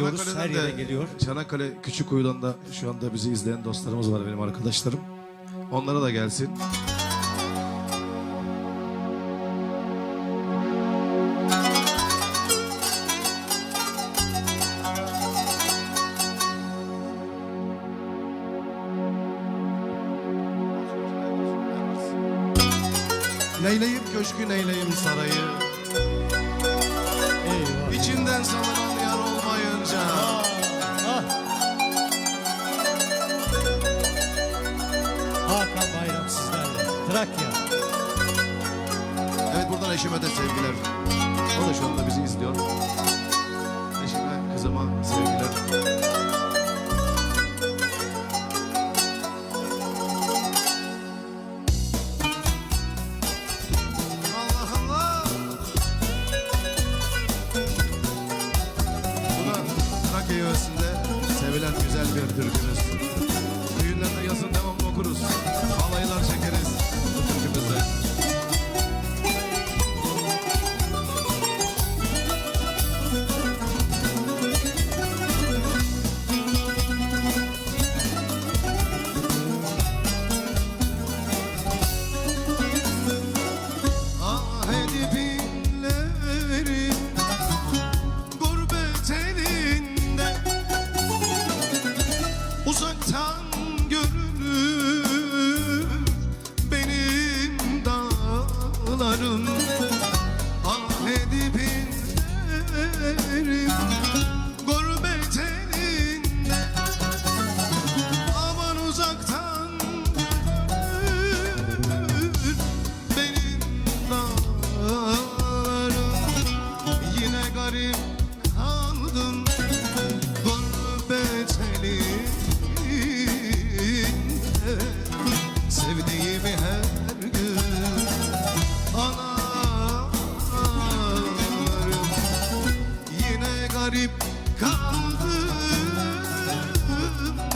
gidiyoruz. Her yere geliyor. Çanakkale Küçükkuyu'dan da şu anda bizi izleyen dostlarımız var benim arkadaşlarım. Onlara da gelsin. Neyleyim köşkü neyleyim sarayı Eyvah. İçinden salınan Trakya. Evet buradan eşime de sevgiler O da şu anda bizi izliyor Eşime kızıma sevgiler sevilen güzel bir türkümüz. Garip kaldım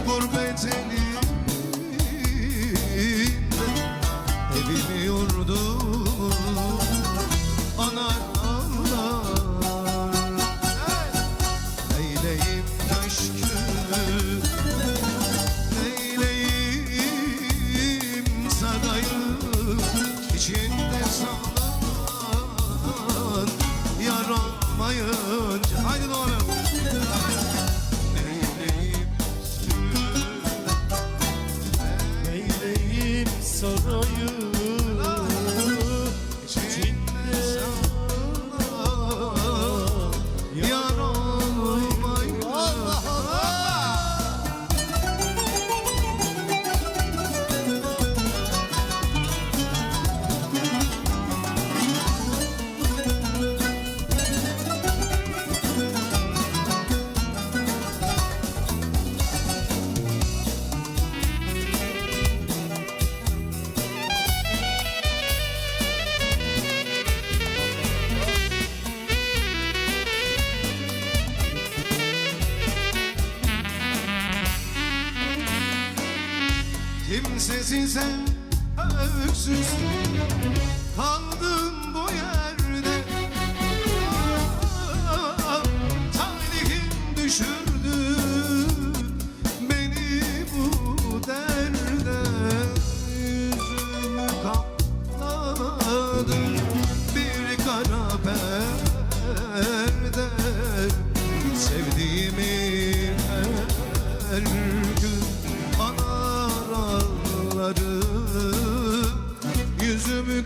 gurbet Evimi yurdumu anar ağlar. Neyleyim köşkü Neyleyim sarayı içinde salan Yar Haydi Neyleyim Neyleyim Kimsesize öksüz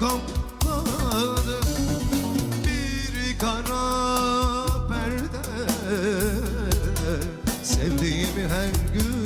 kapladı bir kara perde. Sevdiğimi her gün